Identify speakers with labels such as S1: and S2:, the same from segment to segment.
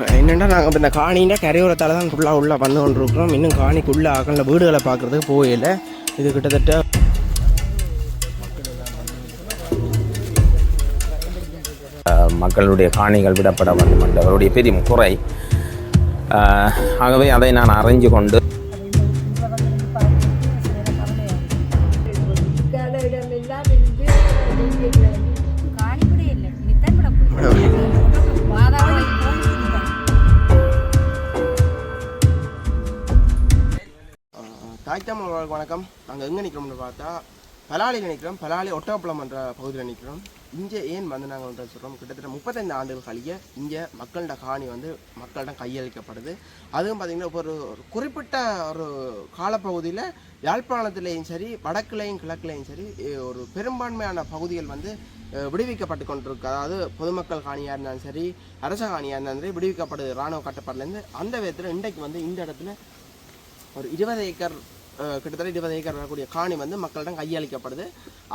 S1: என்னென்னா நாங்கள் இப்போ இந்த காணின்ற கரையோரத்தால் தான் ஃபுல்லாக உள்ளே வந்து கொண்டிருக்கிறோம். இன்னும் காணிக்குள்ளே அகல வீடுகளை பார்க்குறதுக்கு போயில இது கிட்டத்தட்ட
S2: மக்களுடைய காணிகள் விடப்பட வேண்டும். என்ற அவருடைய பெரிய குறை. ஆகவே அதை நான் அறிஞ்சு கொண்டு
S1: பார்த்தா பலாலியில் நிற்கிறோம் பலாலி ஒட்டப்பளம் என்ற பகுதியில் நிற்கிறோம் இங்கே ஏன் வந்து நாங்கள் வந்து சொல்கிறோம் கிட்டத்தட்ட முப்பத்தைந்து ஆண்டுகள் கழிய இங்கே மக்களோட காணி வந்து மக்களிடம் கையளிக்கப்படுது. அதுவும் பார்த்திங்கன்னா இப்போ ஒரு குறிப்பிட்ட ஒரு காலப்பகுதியில் யாழ்ப்பாணத்துலேயும் சரி வடக்குலேயும் கிழக்குலேயும் சரி ஒரு பெரும்பான்மையான பகுதிகள் வந்து விடுவிக்கப்பட்டு கொண்டிருக்கு. அதாவது பொதுமக்கள் காணியாக இருந்தாலும் சரி அரச காணியாக இருந்தாலும் சரி விடுவிக்கப்படுது. இராணுவ கட்டுப்பாடுலேருந்து அந்த விதத்தில் இன்றைக்கு வந்து இந்த இடத்துல ஒரு இருபது ஏக்கர் கிட்டத்தட்ட இருபது ஏக்கர் வரக்கூடிய காணி வந்து மக்களிடம் கையளிக்கப்படுது.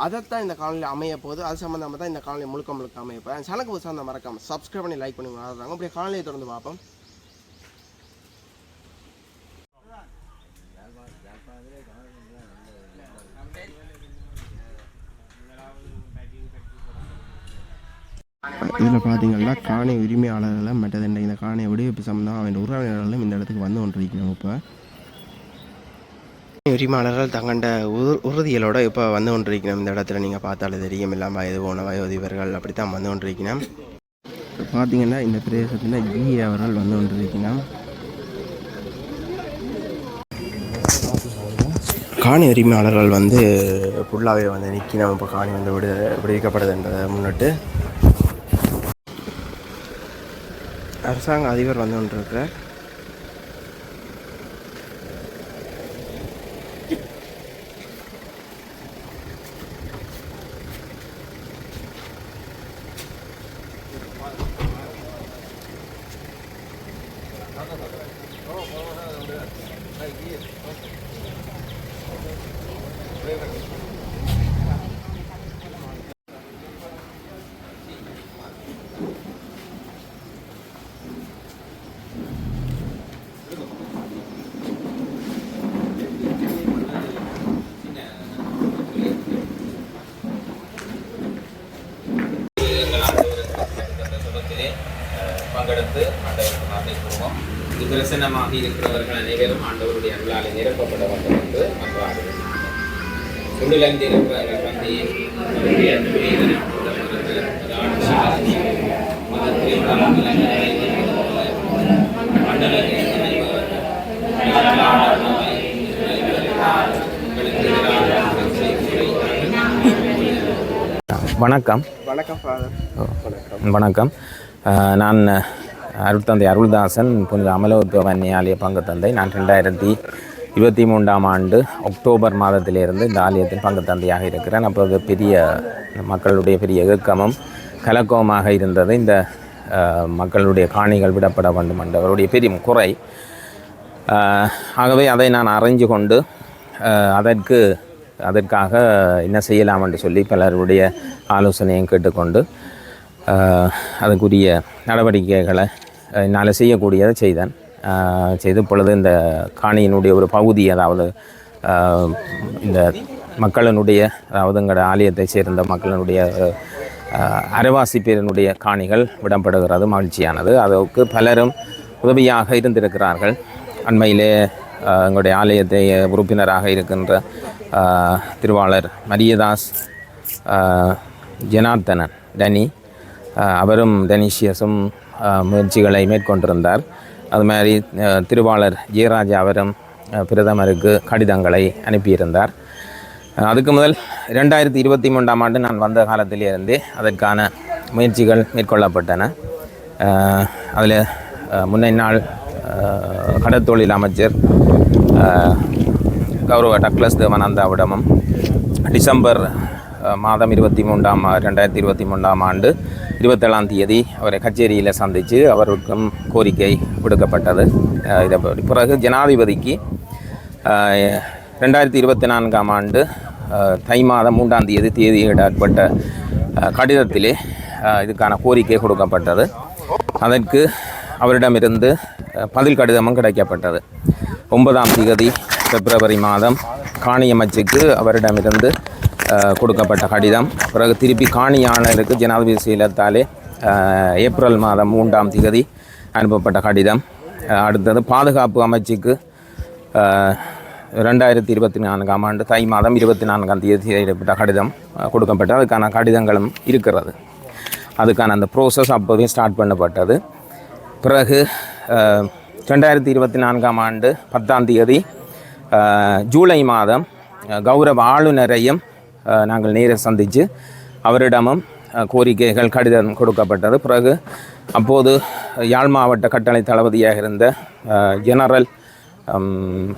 S1: அதைத்தான் இந்த காலனியில் அமைய போகுது. அது சம்மந்தமாக தான் இந்த காலனி முழுக்க முழுக்க அமைய போகுது. சேனலுக்கு புதுசாக அந்த மறக்காமல் சப்ஸ்கிரைப் பண்ணி லைக் பண்ணி வளர்றாங்க அப்படியே காலனியை தொடர்ந்து பார்ப்போம். இதில் பார்த்தீங்கன்னா காணி உரிமையாளர்களை மற்றது இந்த காணியை விடுவிப்பு சம்மந்தம் அவன் உறவினர்களும் இந்த இடத்துக்கு வந்து கொண்டிருக்கிறோம் இப்போ. உரிமையாளர்கள் தங்கண்ட உறு உறுதிகளோட இப்போ வந்து கொண்டிருக்கணும். இந்த இடத்துல நீங்கள் பார்த்தாலே தெரியும். இல்லாமல் வயது போன வயோதிபர்கள் அப்படி தான் வந்து கொண்டிருக்கணும். பார்த்தீங்கன்னா இந்த பிரதேசத்தில் ஜி அவர்கள் வந்து கொண்டிருக்கணும். காணி உரிமையாளர்கள் வந்து ஃபுல்லாகவே வந்து நிற்கணும் இப்போ காணி வந்து விடு விடுவிக்கப்படுதுன்றதை முன்னிட்டு அரசாங்க அதிபர் வந்து கொண்டிருக்கிறார்.
S2: பங்கெடுத்து ஆண்டவருக்கு நன்றி கூறுவோம். இது பிரசன்னமாக இருக்கிறவர்கள் அனைவரும் ஆண்டவருடைய அருளாலே நிரப்பப்பட வேண்டும் என்று நம்புகிறார்கள் சொல்லிழந்து இருக்கிறவர்கள் வந்து வணக்கம்.
S1: வணக்கம்
S2: வணக்கம். நான் அருட்தந்தை அருள்தாசன் புனித அமலோத்பவ ஆலய பங்கு தந்தை நான் ரெண்டாயிரத்தி இருபத்தி மூன்றாம் ஆண்டு அக்டோபர் மாதத்திலிருந்து இந்த ஆலயத்தின் பங்கு தந்தையாக இருக்கிறேன். அப்போது பெரிய மக்களுடைய பெரிய இயக்கமும் கலக்கமாக இருந்தது. இந்த மக்களுடைய காணிகள் விடப்பட வேண்டும் என்றவருடைய பெரிய குறை. ஆகவே அதை நான் அறிஞ்சு கொண்டு அதற்கு அதற்காக என்ன செய்யலாம் என்று சொல்லி பலருடைய ஆலோசனையும் கேட்டுக்கொண்டு அதுக்குரிய நடவடிக்கைகளை என்னால் செய்யக்கூடியதை செய்தேன். செய்த செய்து இப்பொழுது இந்த காணியினுடைய ஒரு பகுதி அதாவது இந்த மக்களினுடைய அதாவது எங்களோட ஆலயத்தை சேர்ந்த மக்களினுடைய அரைவாசி பேரினுடைய காணிகள் விடப்படுகிறது மகிழ்ச்சியானது. அதற்கு பலரும் உதவியாக இருந்திருக்கிறார்கள். அண்மையிலே எங்களுடைய ஆலயத்தை உறுப்பினராக இருக்கின்ற திருவாளர் மரியதாஸ் ஜனார்த்தனன் டனி அவரும் தனிஷியஸும் முயற்சிகளை மேற்கொண்டிருந்தார். அது மாதிரி திருவாளர் ஜெயராஜா அவரும் பிரதமருக்கு கடிதங்களை அனுப்பியிருந்தார். அதுக்கு முதல் ரெண்டாயிரத்தி இருபத்தி மூன்றாம் ஆண்டு நான் வந்த காலத்திலிருந்தே அதற்கான முயற்சிகள் மேற்கொள்ளப்பட்டன. அதில் முன்னை நாள் கடற்தொழில் அமைச்சர் கௌரவ டக்ளஸ் தேவானந்தாவிடமும் டிசம்பர் மாதம் இருபத்தி மூன்றாம் ரெண்டாயிரத்தி இருபத்தி மூன்றாம் ஆண்டு இருபத்தேழாம் தேதி அவரை கச்சேரியில் சந்தித்து அவருக்கும் கோரிக்கை விடுக்கப்பட்டது. இதை பிறகு ஜனாதிபதிக்கு ரெண்டாயிரத்தி இருபத்தி நான்காம் ஆண்டு தை மாதம் மூன்றாம் தேதி தேதியிடப்பட்ட கடிதத்திலே இதுக்கான கோரிக்கை கொடுக்கப்பட்டது. அதற்கு அவரிடமிருந்து பதில் கடிதமும் கிடைக்கப்பட்டது. ஒன்பதாம் தேதி பிப்ரவரி மாதம் காணியமைச்சுக்கு அவரிடமிருந்து கொடுக்கப்பட்ட கடிதம். பிறகு திருப்பி காணியாளருக்கு ஜனாதிபதி செயலத்தாலே ஏப்ரல் மாதம் மூன்றாம் திகதி அனுப்பப்பட்ட கடிதம். அடுத்தது பாதுகாப்பு அமைச்சுக்கு ரெண்டாயிரத்தி இருபத்தி நான்காம் ஆண்டு தை மாதம் இருபத்தி நான்காம் தேதி செய்யப்பட்ட கடிதம் அஹ், கொடுக்கப்பட்டது அதுக்கான கடிதங்களும் இருக்கிறது. அதுக்கான அந்த ப்ரோசஸ் அப்போவே ஸ்டார்ட் பண்ணப்பட்டது. பிறகு ரெண்டாயிரத்தி இருபத்தி நான்காம் ஆண்டு பத்தாம் தேதி ஜூலை மாதம் கௌரவ ஆளுநரையும் நாங்கள் நேரில் சந்தித்து அவரிடமும் கோரிக்கைகள் கடிதம் கொடுக்கப்பட்டது. பிறகு அப்போது யாழ் மாவட்ட கட்டளை தளபதியாக இருந்த ஜெனரல்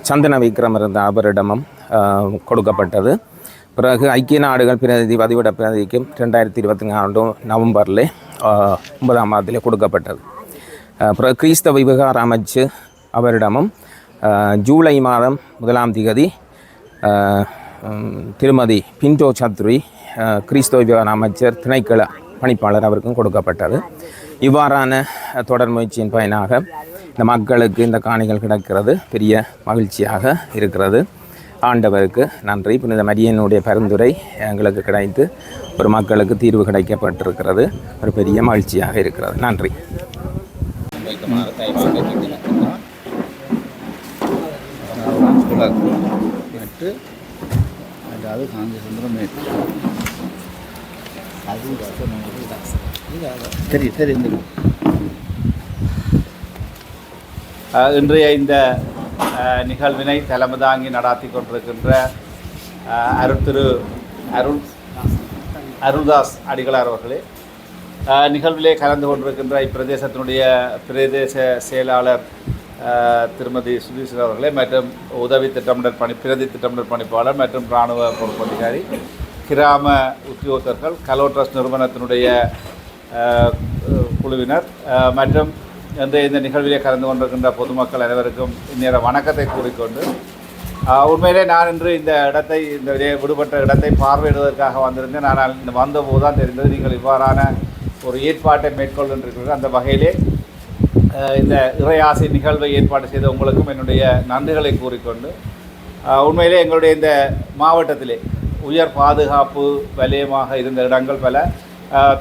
S2: சந்தன விக்ரம் இருந்த அவரிடமும் கொடுக்கப்பட்டது. பிறகு ஐக்கிய நாடுகள் பிரதிநிதி பதிவிட பிரதிக்கும் ரெண்டாயிரத்தி இருபத்தி நாலு நவம்பரில் ஒன்பதாம் மாதத்தில் கொடுக்கப்பட்டது. பிறகு கிறிஸ்தவ விவகார அமைச்சு அவரிடமும் ஜூலை மாதம் முதலாம் திகதி திருமதி பின்டோ சத்ரி கிறிஸ்தவ விவகார அமைச்சர் திணைக்கள பணிப்பாளர் அவருக்கும் கொடுக்கப்பட்டது. இவ்வாறான தொடர் முயற்சியின் பயனாக இந்த மக்களுக்கு இந்த காணிகள் கிடக்கிறது. பெரிய மகிழ்ச்சியாக இருக்கிறது. ஆண்டவருக்கு நன்றி. புனித மரியனுடைய பரிந்துரை எங்களுக்கு கிடைத்து ஒரு மக்களுக்கு தீர்வு கிடைக்கப்பட்டிருக்கிறது. ஒரு பெரிய மகிழ்ச்சியாக இருக்கிறது. நன்றி
S3: கிழக்கு எட்டு சரி சரி
S4: இன்றைய இந்த நிகழ்வினை தலைமை தாங்கி நடாத்தி கொண்டிருக்கின்ற அருத்திரு அருள் அருள்தாஸ் அடிகளார் அவர்களே. நிகழ்விலே கலந்து கொண்டிருக்கின்ற இப்பிரதேசத்தினுடைய பிரதேச செயலாளர் திருமதி சுதீஸ்வரர் அவர்களே மற்றும் உதவி திட்டமிடல் பணி பிரதி திட்டமிடல் பணிப்பாளர் மற்றும் இராணுவ பொறுப்பு அதிகாரி கிராம உத்தியோகத்தர்கள் கலோட்ரஸ் நிறுவனத்தினுடைய குழுவினர் மற்றும் இந்த இந்த நிகழ்விலே கலந்து கொண்டிருக்கின்ற பொதுமக்கள் அனைவருக்கும் இந்நேர வணக்கத்தை கூறிக்கொண்டு உண்மையிலே நான் இன்று இந்த இடத்தை இந்த விடுபட்ட இடத்தை பார்வையிடுவதற்காக வந்திருந்தேன். ஆனால் இந்த வந்தபோது தான் தெரிந்தது நீங்கள் இவ்வாறான ஒரு ஏற்பாட்டை மேற்கொள்கின்றீர்கள் அந்த வகையிலே இந்த இறையாசை நிகழ்வை ஏற்பாடு செய்த உங்களுக்கும் என்னுடைய நன்றிகளை கூறிக்கொண்டு உண்மையிலே எங்களுடைய இந்த மாவட்டத்திலே உயர் பாதுகாப்பு வலயமாக இருந்த இடங்கள் பல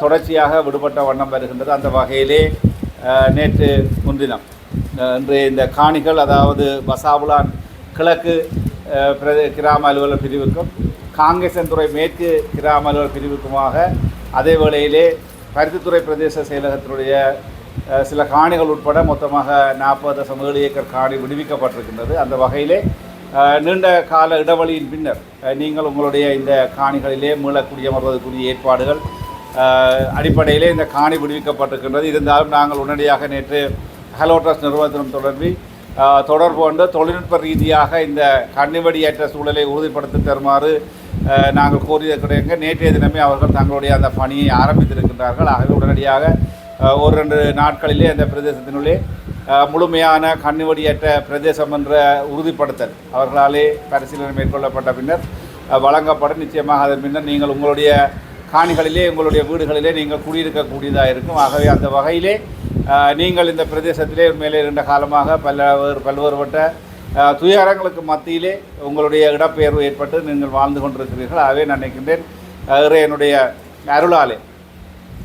S4: தொடர்ச்சியாக விடுபட்ட வண்ணம் வருகின்றது. அந்த வகையிலே நேற்று முன்தினம் இன்று இன்றைய இந்த காணிகள் அதாவது பசாபுலான் கிழக்கு ஆஹ் பிரதே கிராம அலுவலர் பிரிவுக்கும் காங்கேசன்துறை மேற்கு கிராம அலுவலர் பிரிவுக்குமாக அதே வேளையிலே பருத்தித்துறை பிரதேச செயலகத்தினுடைய சில காணிகள் உட்பட மொத்தமாக நாற்பது தசம் ஏழு ஏக்கர் காணி விடுவிக்கப்பட்டிருக்கின்றது. அந்த வகையிலே நீண்ட கால இடைவெளியின் பின்னர் நீங்கள் உங்களுடைய இந்த காணிகளிலே மீளக்கூடிய வருவதற்குரிய ஏற்பாடுகள் அடிப்படையிலே இந்த காணி விடுவிக்கப்பட்டிருக்கின்றது. இருந்தாலும் நாங்கள் உடனடியாக நேற்று ஹலோட்ரஸ் நிறுவனத்திடம் தொடர்பி தொடர்பு கொண்டு தொழில்நுட்ப ரீதியாக இந்த கண்ணிவடியற்ற சூழலை உறுதிப்படுத்தி தருமாறு நாங்கள் கோரியதற்கிடையே நேற்றைய தினமே அவர்கள் தங்களுடைய அந்த பணியை ஆரம்பித்திருக்கின்றார்கள். ஆகவே உடனடியாக ஒரு ரெண்டு நாட்களிலே அந்த பிரதேசத்தினுள்ளே முழுமையான கண்ணுவடியற்ற பிரதேசம் என்ற உறுதிப்படுத்தல் அவர்களாலே பரிசீலனை மேற்கொள்ளப்பட்ட பின்னர் வழங்கப்படும். நிச்சயமாக அதன் பின்னர் நீங்கள் உங்களுடைய காணிகளிலே உங்களுடைய வீடுகளிலே நீங்கள் குடியிருக்கக்கூடியதாக இருக்கும். ஆகவே அந்த வகையிலே நீங்கள் இந்த பிரதேசத்திலே மேலே இருந்த காலமாக பல்வேறு பல்வேறுபட்ட துயரங்களுக்கு மத்தியிலே உங்களுடைய இடப்பெயர்வு ஏற்பட்டு நீங்கள் வாழ்ந்து கொண்டிருக்கிறீர்கள். ஆகவே நான் நினைக்கின்றேன் அஹ், அருளாலே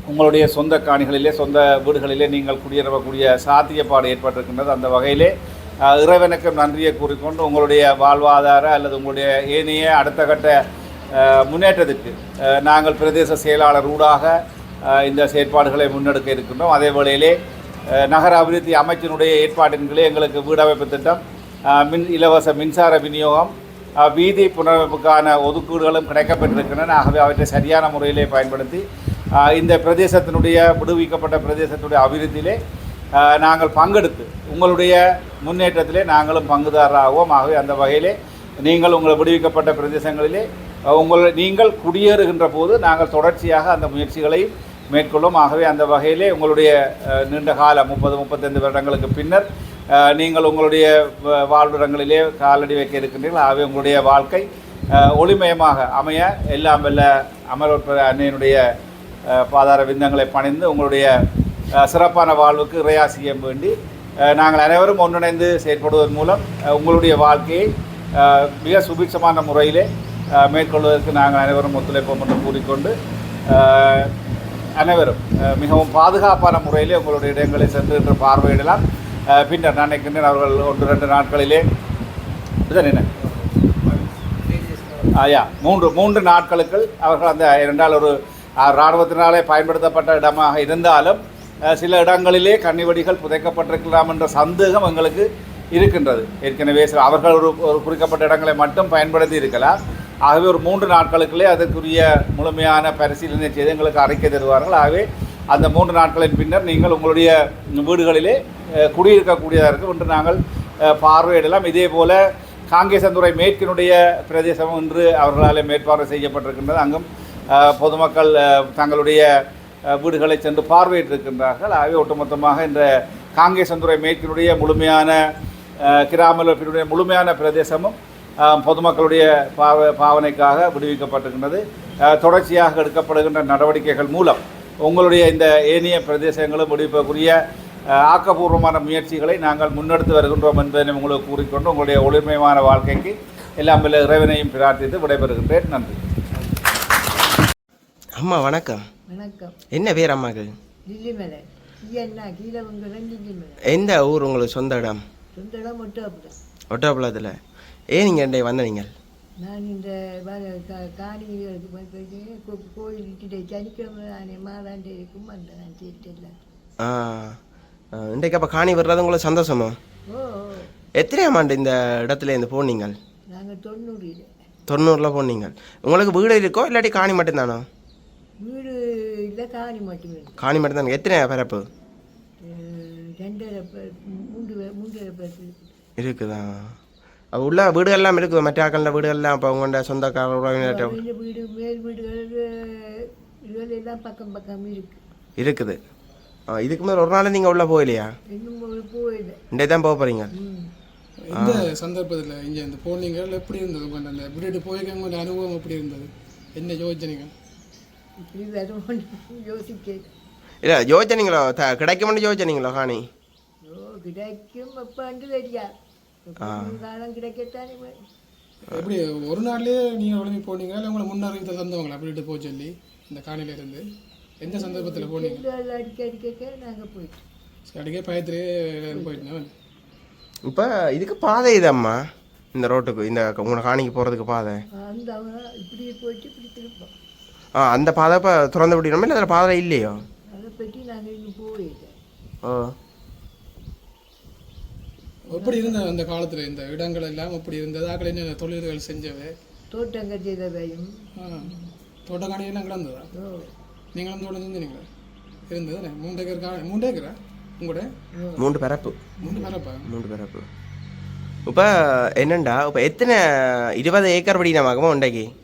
S4: உங்களுடைய சொந்த காணிகளிலே சொந்த வீடுகளிலே நீங்கள் குடியேறக்கூடிய சாத்தியப்பாடு ஏற்பட்டிருக்கின்றது. அந்த வகையிலே இறைவனுக்கு நன்றியை கூறிக்கொண்டு உங்களுடைய வாழ்வாதார அல்லது உங்களுடைய ஏனைய அடுத்த கட்ட முன்னேற்றத்திற்கு நாங்கள் பிரதேச செயலாளர் ஊடாக இந்த செயற்பாடுகளை முன்னெடுக்க இருக்கின்றோம். அதே வேளையிலே நகர அபிவிருத்தி அமைச்சினுடைய ஏற்பாட்டின்களே எங்களுக்கு வீடமைப்பு திட்டம் மின் இலவச மின்சார விநியோகம் வீதி புனரமைப்புக்கான ஒதுக்கீடுகளும் கிடைக்கப்பட்டிருக்கின்றன. ஆகவே அவற்றை சரியான முறையிலே பயன்படுத்தி இந்த பிரதேசத்தினுடைய விடுவிக்கப்பட்ட பிரதேசத்தினுடைய அபிவிருத்தியிலே நாங்கள் பங்கெடுத்து உங்களுடைய முன்னேற்றத்திலே நாங்களும் பங்குதாரராகவும் ஆகவே அந்த வகையிலே நீங்கள் உங்கள் விடுவிக்கப்பட்ட பிரதேசங்களிலே உங்களை உங்கள் நீங்கள் குடியேறுகின்ற போது நாங்கள் தொடர்ச்சியாக அந்த முயற்சிகளையும் மேற்கொள்ளும். ஆகவே அந்த வகையிலே உங்களுடைய நீண்ட கால முப்பது முப்பத்தைந்து வருடங்களுக்கு பின்னர் நீங்கள் உங்களுடைய வாழ்விடங்களிலே காலடி வைக்க இருக்கின்றீர்கள். ஆகவே உங்களுடைய வாழ்க்கை ஒளிமயமாக அமைய எல்லாம் வல்ல அமரோற்ப அன்னையினுடைய பாதார விந்தங்களை பணிந்து உங்களுடைய சிறப்பான வாழ்வுக்கு இறையாசியம் வேண்டி நாங்கள் அனைவரும் ஒன்றிணைந்து செயற்படுவதன் மூலம் உங்களுடைய வாழ்க்கையை மிக சுபிட்சமான முறையிலே மேற்கொள்வதற்கு நாங்கள் அனைவரும் ஒத்துழைப்போம் என்று கூறிக்கொண்டு அனைவரும் மிகவும் பாதுகாப்பான முறையிலே உங்களுடைய இடங்களை சென்று இன்று பார்வையிடலாம். பின்னர் நான் நினைக்கின்றேன் அவர்கள் ஒன்று ரெண்டு நாட்களிலே என்ன? ஐயா மூன்று மூன்று நாட்களுக்குள் அவர்கள் அந்த இரண்டால் ஒரு இராணுவத்தினாலே பயன்படுத்தப்பட்ட இடமாக இருந்தாலும் சில இடங்களிலே கன்னிவடிகள் புதைக்கப்பட்டிருக்கலாம் என்ற சந்தேகம் எங்களுக்கு இருக்கின்றது. ஏற்கனவே சில அவர்கள் ஒரு ஒரு குறிக்கப்பட்ட இடங்களை மட்டும் பயன்படுத்தி இருக்கலாம். ஆகவே ஒரு மூன்று நாட்களுக்குள்ளே அதற்குரிய முழுமையான பரிசீலனை செய்து எங்களுக்கு அறிக்கை தருவார்கள். ஆகவே அந்த மூன்று நாட்களின் பின்னர் நீங்கள் உங்களுடைய வீடுகளிலே குடியிருக்கக்கூடியதாக இருக்கும் என்று நாங்கள் பார்வையிடலாம். இதே போல காங்கேசந்துறை மேற்கினுடைய பிரதேசம் என்று அவர்களால் மேற்பார்வை செய்யப்பட்டிருக்கின்றது. அங்கும் பொதுமக்கள் தங்களுடைய வீடுகளை சென்று பார்வையிட்டிருக்கின்றார்கள். ஆகவே ஒட்டுமொத்தமாக இந்த காங்கேசந்துறை மேற்கினுடைய முழுமையான அஹ், கிராமத்தினுடைய முழுமையான பிரதேசமும் பொதுமக்களுடைய பாவ பாவனைக்காக விடுவிக்கப்பட்டிருக்கின்றது. தொடர்ச்சியாக எடுக்கப்படுகின்ற நடவடிக்கைகள் மூலம் உங்களுடைய இந்த ஏனைய பிரதேசங்களும் விடுவிக்கக்கூடிய ஆக்கப்பூர்வமான முயற்சிகளை நாங்கள் முன்னெடுத்து வருகின்றோம் என்பதை உங்களுக்கு கூறிக்கொண்டு உங்களுடைய ஒளிர்மயமான வாழ்க்கைக்கு எல்லாம் இறைவனையும் பிரார்த்தித்து விடைபெறுகின்றேன். நன்றி.
S1: அம்மா வணக்கம்.
S5: வணக்கம்.
S1: என்ன பேர் அம்மாக்கு?
S5: லில்லிமலை. என்ன? கீழே உங்கள் லில்லிமலை.
S1: எந்த ஊர் உங்களுக்கு சொந்த இடம்?
S5: சொந்த இடம் மட்டும் அப்படி
S1: ஒட்டப்பள்ளத்தில் ஏன் நீங்கள் இன்றைய வந்த நீங்கள்
S5: நான் இந்த காணிகளுக்கு வந்து கோ- கோயில் இட்டு சனிக்கிழமை நான் மாதாண்டேருக்கும் வந்தேன் நான் சேர்த்து
S1: ஆ இன்றைக்கு அப்போ காணி வர்றது உங்களுக்கு சந்தோஷமா?
S5: ஓ
S1: எத்தனையாம் ஆண்டு இந்த இடத்துல இருந்து போனீங்கள்
S5: நாங்கள் தொண்ணூறு.
S1: தொண்ணூறில் போனீங்க. உங்களுக்கு வீடு இருக்கோ இல்லாட்டி காணி மட்டும்தானோ?
S5: வீடு இல்லை காணி மட்டும் இருக்கு
S1: காணி மட்டும்தானே எத்தனை பிறப்பு
S5: அஹ் ரெண்டரை மூன்று மூன்றரை பேர் இருக்கு
S1: இருக்குதா? அப்போ உள்ள வீடுகள்லாம் இருக்குது? மற்ற ஆக்கள வீடுகள்லாம் அப்போ உங்களோட சொந்தக்கார உறவினர்கிட்ட?
S5: வீடு மேல் வீடுகள் எல்லாம் பக்கம் பக்கம் இருக்கு.
S1: இருக்குது. ஆ, இதுக்கு மேலே ஒரு நாள் நீங்கள் உள்ளே போகலையா?
S5: இன்னும் ஒரு போயில
S1: இன்றைய தான் போக போகிறீங்க
S6: இந்த சந்தர்ப்பத்தில் இங்கே இந்த போனீங்கள் எப்படி இருந்தது அந்த விட்டுட்டு போயிருக்க அனுபவம் எப்படி இருந்தது? என்ன யோசனைகள்?
S5: இப்படி வரும் யோசிக்க
S1: இல்லை யோசிச்சனீங்களோ த கிடைக்கும்னு யோசிச்சனீங்களோ காணி
S5: ஓ கிடைக்கும் அப்பாண்டு தெரியாது காலம் கிடைக்கத்தானே.
S6: எப்படி ஒரு நாள்லயே நீங்கள் உடனே போனீங்க இல்லை உங்களை முன்னறிவித்த தந்தவங்களா விட்டுட்டு போக சொல்லி இந்த காணில இருந்து எந்த சந்தர்ப்பத்தில் போனீங்க
S5: அடிக்க அடிக்க நாங்கள் போயிட்டோம்
S6: அடிக்கே பயத்திலே
S1: இப்போ இதுக்கு பாதை இதம்மா இந்த ரோட்டுக்கு இந்த உங்களை காணிக்கு போகிறதுக்கு பாதை
S5: அந்த இப்படி போயிட்டு இப்படி திருப்போம்
S1: ஆ அந்த பாதை இப்போ திறந்து விடணுமா இல்லை அதில் பாதை இல்லையோ
S5: அதை பற்றி நாங்கள் இன்னும் போயிட்டோம்
S1: ஓ
S6: எப்படி இருந்த அந்த காலத்தில் இந்த இடங்கள் எல்லாம் எப்படி இருந்தது ஆக்கள் என்ன தொழில்கள் செஞ்சவை
S5: தோட்டங்கள் செய்தவையும்
S6: ஆ, தோட்டக்காணியெல்லாம் கிடந்ததா நீங்களும் தோட்டம் செஞ்சீங்களா இருந்ததுண்ணே மூன்று ஏக்கர் கா மூன்று ஏக்கரா உங்களோட
S1: மூன்று பிறப்பு
S6: மூன்று பேரப்பா
S1: மூன்று பிறப்பு இப்போ என்னண்டா இப்போ எத்தனை இருபது ஏக்கர் படி நமக்குமா உண்டைக்கு
S5: ஆ?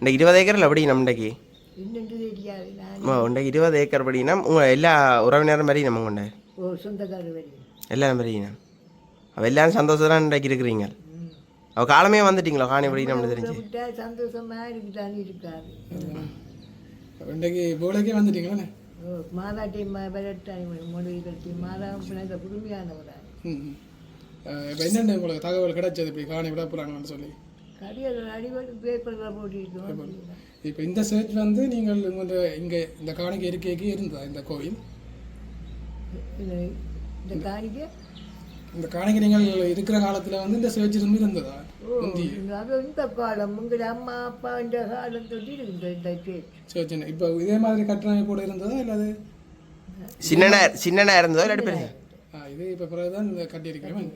S1: இந்த இருபது ஏக்கரில் எப்படி நம்ம உண்டைக்கு
S5: என்னென்று தெரியாது நான்
S1: அம்மா உண்டைக்கு இருபது ஏக்கர் படினா உங்கள் எல்லா உறவினரும் மாதிரி நம்ம கொண்ட எல்லாரும் மாதிரினா அவள் எல்லாரும் சந்தோஷம் இன்றைக்கு இருக்கிறீங்க. அவள் காலமே வந்துட்டீங்களோ? காணி படி நம்ம தெரிஞ்சு?
S5: விட்டா சந்தோஷமாக இருக்குதானே இருக்காது.
S6: இன்றைக்கு போலைக்கே வந்துட்டீங்களே
S5: ஓ மாதாட்டி விரட்டாய் மொழி கட்டி மாதா பிள்ளைங்க புதுமையானவரா
S6: ம் இப்போ என்னென்ன உங்களுக்கு தகவல் கிடைச்சது இப்படி காணி விட போகிறாங்கன்னு சொல்லி? இப்போ இந்த சர்ச் வந்து நீங்கள் இந்த இங்கே இந்த காணிக்கை இருக்கைக்கு இருந்ததா இந்த கோயில்?
S5: இந்த- காணிக்கை?
S6: இந்த காணிக்கை நீங்கள் இருக்கிற காலத்தில் வந்து இந்த சர்ச் இருந்து இருந்ததா?
S5: அது இந்த காலம் உங்கள் அம்மா அப்பா இந்த காலம் தொட்டி இருக்குது இந்த பேச்சு
S6: சர்ச் இப்போ இதே மாதிரி கட்டணம் கூட இருந்ததா இல்லை அது
S1: சின்னனா சின்னனா இருந்ததோ
S6: ஆ, இது இப்போ பிறகு தான் இந்த கட்டியிருக்கிறேன்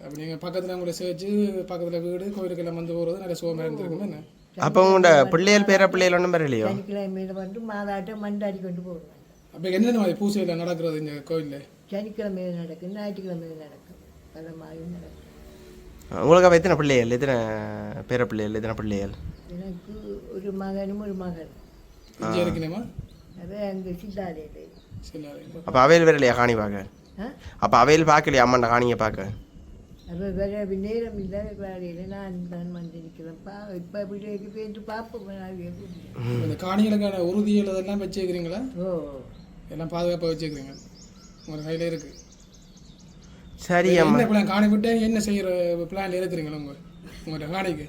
S6: அப்போ நீங்கள் பக்கத்தில் உங்களை சேர்த்து பக்கத்தில் வீடு கோயிலுக்கெல்லாம் வந்து போகிறது நல்ல சுகமாக இருந்திருக்குமே என்ன
S1: அப்போ உங்களோட பிள்ளைகள் பேர பிள்ளைகள் ஒன்றும் பெறலையோ
S5: சனிக்கிழமையில வந்து மாதாட்ட மண்டாடி கொண்டு போடுவாங்க
S6: அப்போ என்னென்ன மாதிரி பூசையில் நடக்கிறது இந்த கோயிலில்
S5: சனிக்கிழமையில் நடக்கும் ஞாயிற்றுக்கிழமையில் நடக்கும் பல மாதிரி நடக்கும்
S1: உங்களுக்கு அப்போ எத்தனை பிள்ளைகள் எத்தனை பேர பிள்ளைகள் எத்தனை பிள்ளைகள்
S5: எனக்கு ஒரு மகனும் ஒரு மகள்
S6: இங்கே இருக்கணுமா
S5: அது அங்கே சித்தாலயில்
S6: சரி
S1: அப்போ அவையில் வரலையா காணி பார்க்க
S5: ஆ
S1: அப்போ அவையில் பார்க்கலையா அம்மாண்ட காணியை பார்க்க
S5: அப்போ வேற நேரம் இல்லை வேலையில் நான் தான் வந்து நிற்கிறேன் பா இப்போ வீட்டுக்கு போயிட்டு பார்ப்போம்.
S6: இந்த காணிகளுக்கான உறுதிகள் அதெல்லாம் வச்சுக்கிறீங்களா
S5: ஓ
S6: எல்லாம் பாதுகாப்பாக வச்சுக்கிறீங்க உங்கள் கையில் இருக்குது
S1: சரி
S6: என்ன பிளான் காணி விட்டு என்ன செய்கிற பிளான் இருக்கிறீங்களா உங்கள் உங்களோட காணிக்கு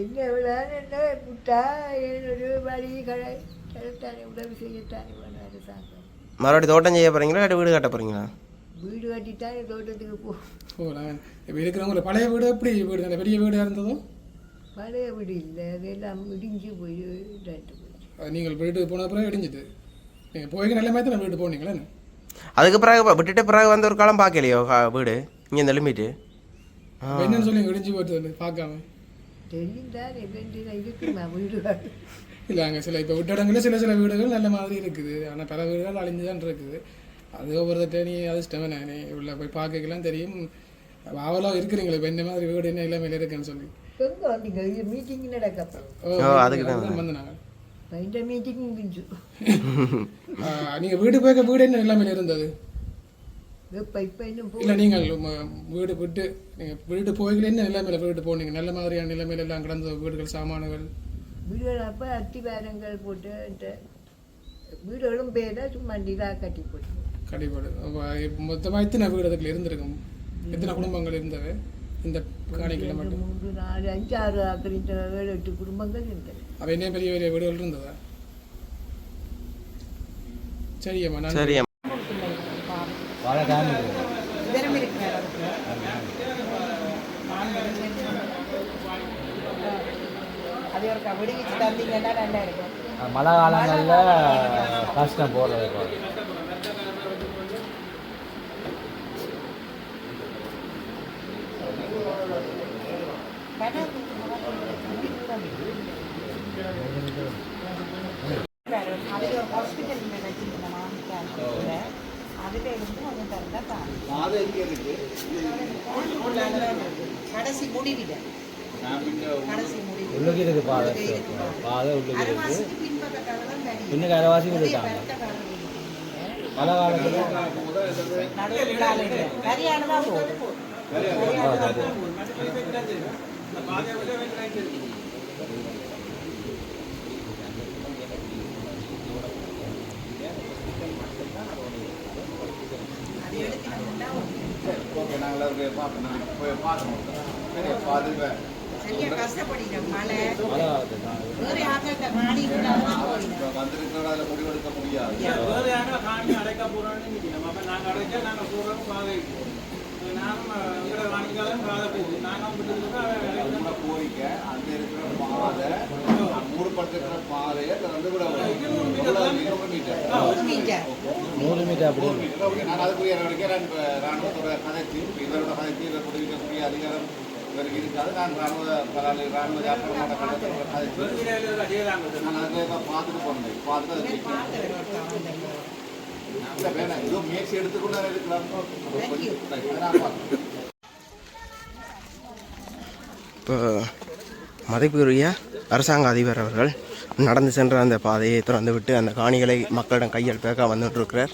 S5: என்ன விழான்னு என்ன விட்டா என்னொரு வழி கடை கிடைத்தானே உதவி செய்யத்தானே
S1: மறுபடியும் தோட்டம் செய்ய போகிறீங்களா இல்லை வீடு கட்ட போகிறீங்களா
S5: வீடு கட்டித்தானே தோட்டத்துக்கு போ.
S6: நான் இப்போ இருக்கிறவங்க பழைய வீடு எப்படி வீடு? அந்த பெரிய வீடாக இருந்ததோ?
S5: பழைய வீடு இல்லை. அதெல்லாம் இடிஞ்சு போய் ரெண்டு போய்
S6: அது நீங்கள் வீட்டுக்கு போன பிறகு இடிஞ்சிட்டு நீங்கள் போய் நல்ல மாதிரி தான் வீட்டு போனீங்களே
S1: அதுக்கு பிறகு விட்டுட்டு பிறகு வந்து ஒரு காலம் பார்க்கலையோ? வீடு? இங்கே
S6: அப்ப என்னன்னு சொல்லி இடிஞ்சு போட்டு பார்க்காம?
S5: வீடு?
S6: இல்லை அங்கே சில இப்போ விட்ட இடங்களில் சில சில வீடுகள் நல்ல மாதிரி இருக்குது. ஆனால் பல வீடுகள் அழிஞ்சு தான் இருக்குது. அது ஒவ்வொருத்தட்ட நீ அதிர்ஷ்டம் நீ உள்ள போய் பார்க்கலாம் தெரியும். அவளாக இருக்கிறீங்களே இப்போ இந்த மாதிரி வீடு என்ன இல்லாமல் இருக்குன்னு சொல்லி.
S5: எங்கே வந்தீங்க. இது மீட்டிங் நடக்கப்போ
S1: ஓ, அதுக்கு தான்
S6: வந்து நாங்கள்
S5: இந்த மீட்டிங் முடிஞ்சு.
S6: நீங்கள் வீடு போய்க்க வீடு என்ன இல்லாமல் இருந்தது?
S5: இப்போ இப்போ இன்னும் போ
S6: இல்லை நீங்கள் வீடு விட்டு நீங்கள் வீடு போய்கள என்ன நிலைமையில வீடு போனீங்க. நல்ல மாதிரியான நிலைமையில எல்லாம் கிடந்த வீடுகள் சாமான்கள்.
S5: வீடுகள் அப்போ அத்திவாரங்கள் போட்டு வீடுகளும் பேர சும்மா நிலா கட்டி போட்டு.
S6: கடிபாடு. மொத்தமாக எத்தனை வீடு அதுக்குள்ள இருந்திருக்கும்? எத்தனை குடும்பங்கள் இருந்தவை இந்த காணிக்கையில் மட்டும்.
S5: மூன்று நாலு அஞ்சு ஆறு இந்த ஏழு எட்டு குடும்பங்கள் இருந்தது.
S6: அவ என்ன பெரிய பெரிய வீடுகள் இருந்ததா? சரியம்மா நான்
S1: சரி அம்மா
S5: அது ஒரு கபடி தந்தீங்கன்னா நல்லா இருக்கும்.
S3: மழை காலங்களில் கஷ்டம் போடுறது
S5: அதில் ஒரு ஹாஸ்பிட்டல் வச்சுருந்தோம் அதில் இருந்து கொஞ்சம் திறந்தா தான் கடைசி முடிவில். கடைசி முடிவு
S3: உள்ளுக்கு இருக்கு பாதை. பாதை. உள்ளுக்கு இருக்கு இன்னும் கரவாசி விட்டுட்டாங்க மழை காலத்தில்
S5: சரியா கஷ்டப்படுகிறோம் மழை இல்லாதான் போயிடும்
S4: கோரிக்கை. அங்க இருக்கிற பாதை மூடப்பட்டிருக்கிற பாதையை திறந்து விட மீட்டர்
S5: நூறு மீட்டர்.
S3: நூறு மீட்டர் அப்படி
S4: ஓகே நான் அதுக்குரிய நடவடிக்கை ராணுவத்தோட கதைச்சு இவரோட கதைச்சு இவர் கொடுக்கக்கூடிய அதிகாரம் இவருக்கு இருக்காது. நான் ராணுவ பலாலி ராணுவ கதைச்சு நான் அதில் இப்போ பார்த்துட்டு போனேன் அதை இல்லை வேணாம். ஏதோ முயற்சி எடுத்துக்கொண்டு இருக்கலாம்.
S1: இப்போ மதிப்புரிய அரசாங்க அதிபர் அவர்கள் நடந்து சென்ற அந்த பாதையை திறந்து விட்டு அந்த காணிகளை மக்களிடம் கையால் பேக்க வந்துட்டு இருக்கிறார்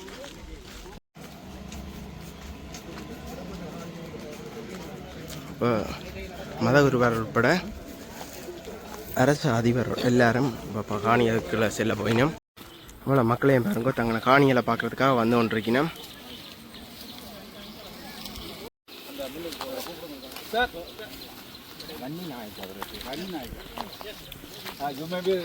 S1: இப்போ மதகுருவர் உட்பட அரசு அதிபர் எல்லாரும் இப்போ காணிகளுக்குள்ள செல்ல போயினோம். இவ்வளோ மக்களையும் பாருங்க தங்களை காணிகளை பார்க்கறதுக்காக வந்து கொண்டிருக்கணும்
S4: Uh, you may be,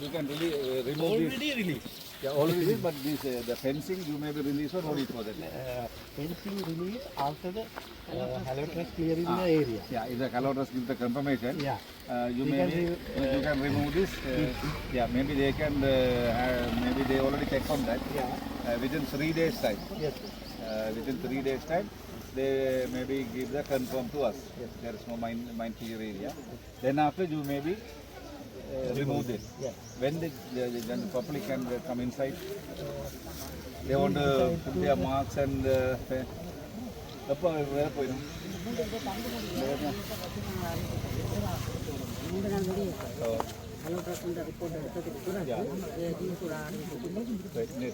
S4: you can really uh, remove Already released. Yeah, already released, but this, uh, the fencing, you may be released or no need for that?
S7: fencing release after the uh, halotras clearing the area.
S4: Yeah, if the Calotras give the confirmation,
S7: Yeah.
S4: uh, you
S7: We
S4: may
S7: can
S4: be,
S7: re-
S4: you can remove this. Uh, yeah, maybe they can, uh, have, maybe they already check on that.
S7: Yeah.
S4: Uh, within three days time.
S7: Yes.
S4: Uh, within three days time, they maybe give the confirm to us. Yes. There is no mine, mine clear area. Then after you maybe uh, remove this.
S7: Yeah.
S4: When the, the, the, the public can uh, come inside, they want to put their marks and uh, எப்போ வேறு போயிடும்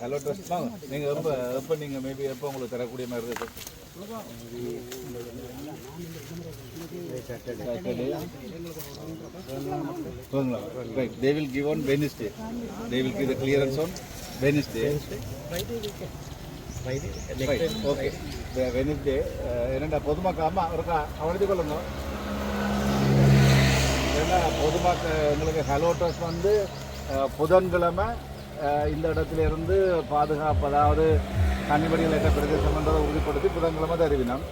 S4: hello dress நீங்கள் எப்போ எப்போ நீங்கள் maybe எப்போ உங்களுக்கு தரக்கூடிய மாதிரி இருக்கு Right. They will give on Wednesday. They will give the clearance on Wednesday.
S7: Friday,
S4: okay Wednesday என்னடா பொதுமக்கள் அம்மா ஒரு கவனித்து கொள்ளுங்க ஏன்னா பொதுமக்கள் எங்களுக்கு ஹலோட்டஸ் வந்து புதன்கிழமை இந்த இடத்துல இருந்து பாதுகாப்பு அதாவது கன்னிபடிகள் என்ற பிரதேசம் என்றதை உறுதிப்படுத்தி புதன்கிழமை தான் அறிவினோம்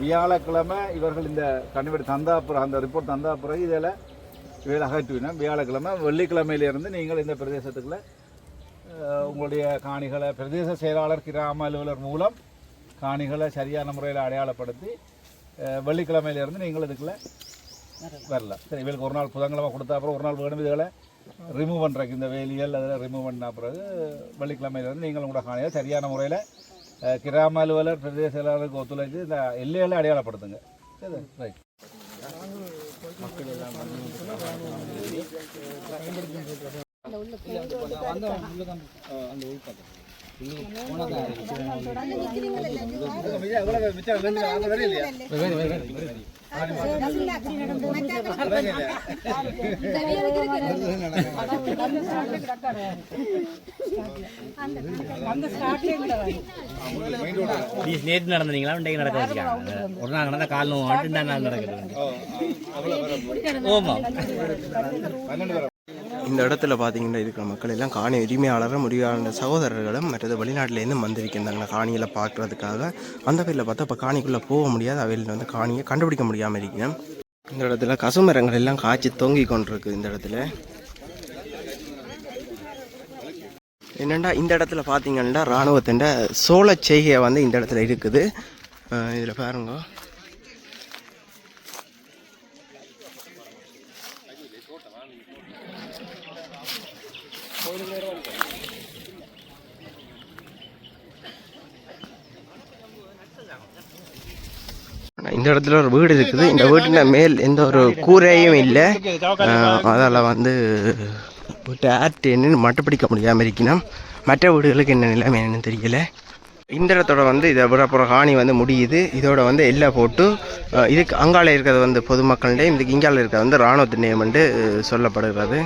S4: வியாழக்கிழமை இவர்கள் இந்த கண்டுபிடி தந்தா பிறகு அந்த ரிப்போர்ட் தந்தா பிறகு இதில் இவர்கள் அகற்றுவினோம் வியாழக்கிழமை வெள்ளிக்கிழமையிலிருந்து நீங்கள் இந்த பிரதேசத்துக்குள்ள உங்களுடைய காணிகளை பிரதேச செயலாளர் கிராம அலுவலர் மூலம் காணிகளை சரியான முறையில் அடையாளப்படுத்தி வெள்ளிக்கிழமையிலேருந்து வெள்ளிக்கிழமையிலிருந்து நீங்கள் இதுக்குள்ளே வரலாம். சரி இவளுக்கு ஒரு நாள் புதன்கிழமை கொடுத்தா அப்புறம் ஒரு நாள் வேணும் இதுகளை ரிமூவ் பண்ணுறக்கு இந்த வேலியல் அதில் ரிமூவ் பண்ண பிறகு வெள்ளிக்கிழமையிலேருந்து நீங்கள் உங்களோட காணியை சரியான முறையில் கிராம அலுவலர் பிரதேச செயலாளருக்கு ஒத்துழைச்சு இந்த எல்லைகளை அடையாளப்படுத்துங்க சரி ரைட்
S8: நேற்று நடந்தீங்களா? இன்றைக்கு நடக்க வச்சுக்காங்க ஒரு நாள் நடந்த கால் நோவு ஆட்டு இந்த நாள் நடக்குது. ஓமா
S1: இந்த இடத்துல பார்த்தீங்கன்னா இருக்கிற மக்கள் எல்லாம் காணி உரிமையாளரும் உரிமையாளர் சகோதரர்களும் மற்றது வெளிநாட்டிலேருந்து வந்திருக்கின்றாங்க. காணிகளை பார்க்குறதுக்காக அந்த பேரில் பார்த்தா இப்போ காணிக்குள்ளே போக முடியாது. அவையில் வந்து காணியை கண்டுபிடிக்க முடியாமல் இருக்கேன் இந்த இடத்துல கசுமரங்கள் எல்லாம் காய்ச்சி தொங்கி கொண்டிருக்கு இந்த இடத்துல. என்னெண்டா இந்த இடத்துல பார்த்தீங்கன்னா இராணுவத்தின் சோழ செய்கை வந்து இந்த இடத்துல இருக்குது. இதில் பாருங்க. இந்த இடத்துல ஒரு வீடு இருக்குது. இந்த வீட்டின் மேல் எந்த ஒரு கூரையும் இல்லை. அதில் வந்து வீட்டை ஆர்டின்னு மட்டுப்பிடிக்க முடியாமல் இருக்கணும். மற்ற வீடுகளுக்கு என்ன நிலைமை என்னன்னு தெரியல. இந்த இடத்தோட வந்து இதை அப்புறம் காணி வந்து முடியுது. இதோட வந்து எல்லை போட்டு இதுக்கு அங்கால இருக்கிறது வந்து பொதுமக்കളുடைய இதுக்கு இங்கால இருக்கிறது வந்து இராணுவத்தின் என்று சொல்லப்படுகிறது.